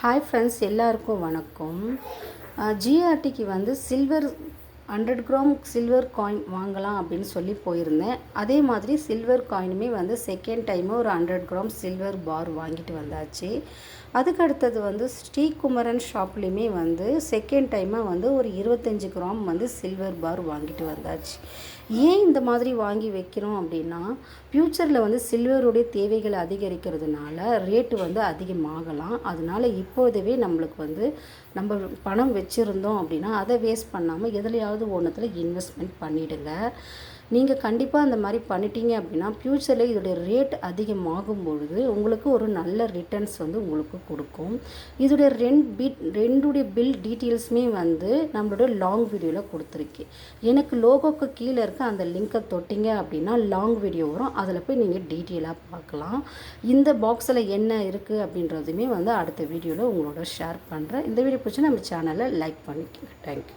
Hi friends எல்லாருக்கும் வணக்கம். ஜிஆர்டிக்கு வந்து silver hundred gram silver coin வாங்கலாம் அப்படின்னு சொல்லி போயிருந்தேன். அதே மாதிரி சில்வர் காயினுமே வந்து செகண்ட் டைமு ஒரு ஹண்ட்ரட் கிராம் சில்வர் பார் வாங்கிட்டு வந்தாச்சு. அதுக்கு அடுத்தது வந்து ஸ்ரீகுமரன் ஷாப்லேயுமே வந்து செகண்ட் டைமாக வந்து ஒரு இருபத்தஞ்சி கிராம் வந்து சில்வர் பார் வாங்கிட்டு வந்தாச்சு. ஏன் இந்த மாதிரி வாங்கி வைக்கிறோம் அப்படின்னா ஃப்யூச்சரில் வந்து சில்வருடைய தேவைகள் அதிகரிக்கிறதுனால ரேட்டு வந்து அதிகமாகலாம். அதனால இப்போதவே நம்மளுக்கு வந்து நம்ம பணம் வச்சுருந்தோம் அப்படின்னா அதை வேஸ்ட் பண்ணாமல் எதுலையாவது ஒன்றுத்தில் இன்வெஸ்ட்மெண்ட் பண்ணிவிடுங்க நீங்கள் கண்டிப்பாக அந்த மாதிரி பண்ணிட்டீங்க அப்படின்னா ஃப்யூச்சரில் இதோடைய ரேட் அதிகமாகும் பொழுது உங்களுக்கு ஒரு நல்ல ரிட்டர்ன்ஸ் வந்து உங்களுக்கு கொடுக்கும். இதோடைய ரெண்டு பிட் ரெண்டுடைய பில் டீட்டெயில்ஸுமே வந்து நம்மளோட லாங் வீடியோவில் கொடுத்துருக்கு. எனக்கு லோகோக்கு கீழே இருக்க அந்த லிங்கை தொட்டிங்க அப்படின்னா லாங் வீடியோ வரும். அதில் போய் நீங்கள் டீட்டெயிலாக பார்க்கலாம். இந்த பாக்ஸில் என்ன இருக்குது அப்படின்றதுமே வந்து அடுத்த வீடியோவில் உங்களோட ஷேர் பண்ணுறேன் இந்த வீடியோ பிடிச்சி நம்ம சேனலை லைக் பண்ணிக்கோங்க. தேங்க்யூ